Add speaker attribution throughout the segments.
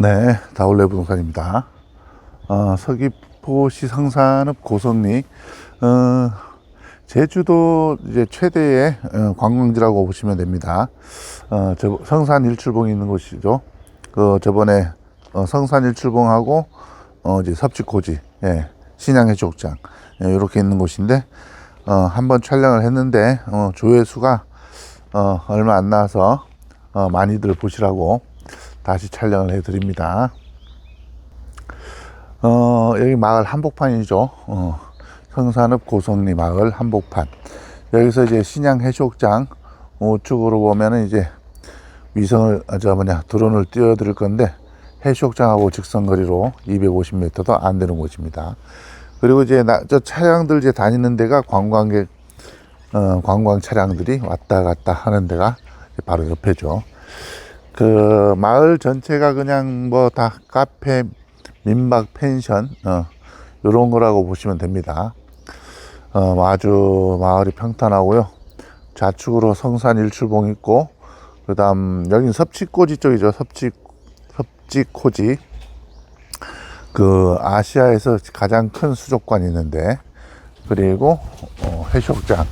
Speaker 1: 네, 다올레 부동산입니다. 어, 서귀포시 성산읍 고성리, 어, 제주도 이제 최대의 어, 관광지라고 보시면 됩니다. 어, 저, 성산 일출봉이 있는 곳이죠. 그 저번에 어, 성산 일출봉하고 어, 이제 섭지코지, 예, 신양해수욕장 예, 이렇게 있는 곳인데 어, 한번 촬영을 했는데 어, 조회수가 어, 얼마 안 나와서 어, 많이들 보시라고 다시 촬영을 해드립니다. 어, 여기 마을 한복판이죠. 어, 성산읍 고성리 마을 한복판. 여기서 이제 신양 해수욕장 우측으로 보면은 이제 위성을, 아, 저 뭐냐, 드론을 띄워드릴 건데 해수욕장하고 직선거리로 250m도 안 되는 곳입니다. 그리고 이제 나, 저 차량들 이제 다니는 데가 관광객, 어, 관광 차량들이 왔다 갔다 하는 데가 바로 옆에죠. 그 마을 전체가 그냥 뭐 다 카페, 민박, 펜션 어, 이런 거라고 보시면 됩니다. 어, 아주 마을이 평탄하고요. 좌측으로 성산 일출봉 있고 그다음 여긴 섭지코지 쪽이죠. 섭지 섭지코지 그 아시아에서 가장 큰 수족관이 있는데 그리고 어, 해수욕장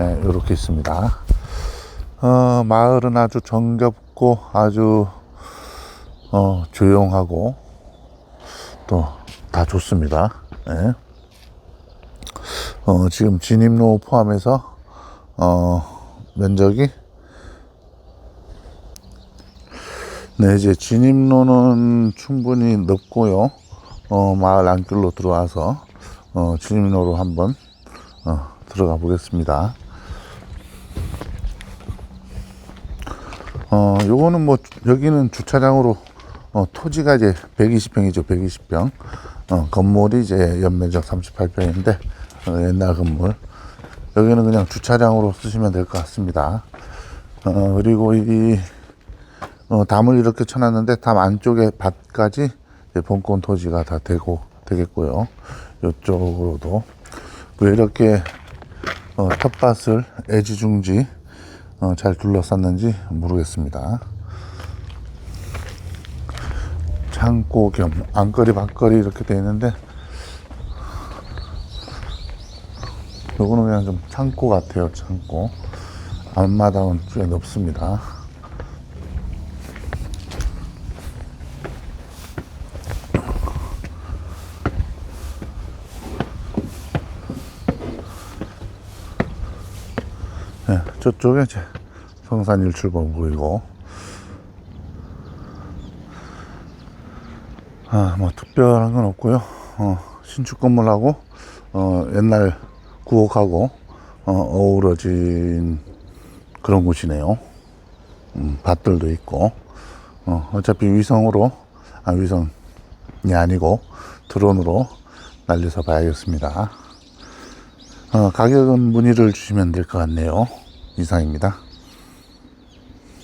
Speaker 1: 예, 이렇게 있습니다. 어, 마을은 아주 정겹고 아주 어, 조용하고 또 다 좋습니다. 예. 어, 지금 진입로 포함해서 어, 면적이 네 이제 진입로는 충분히 넓고요. 어, 마을 안길로 들어와서 어, 진입로로 한번 어, 들어가 보겠습니다. 어, 요거는 뭐, 여기는 주차장으로, 어, 토지가 이제 120평이죠, 120평. 어, 건물이 이제 연면적 38평인데, 어, 옛날 건물. 여기는 그냥 주차장으로 쓰시면 될 것 같습니다. 어, 그리고 이, 어, 담을 이렇게 쳐놨는데, 담 안쪽에 밭까지 본권 토지가 다 되고, 되겠고요. 이쪽으로도. 왜 이렇게, 어, 텃밭을 애지중지, 어, 잘 둘러쌌는지 모르겠습니다. 창고 겸 안거리 밖거리 이렇게 돼 있는데 요거는 그냥 좀 창고 같아요 창고 앞마당은 꽤 넓습니다 저쪽에 이제 성산 일출봉 보이고 아, 뭐 특별한 건 없고요. 어, 신축 건물하고 어, 옛날 구옥하고 어, 어우러진 그런 곳이네요. 음, 밭들도 있고 어, 어차피 위성으로 아 위성이 아니고 드론으로 날려서 봐야겠습니다. 어, 가격은 문의를 주시면 될 것 같네요. 이상입니다.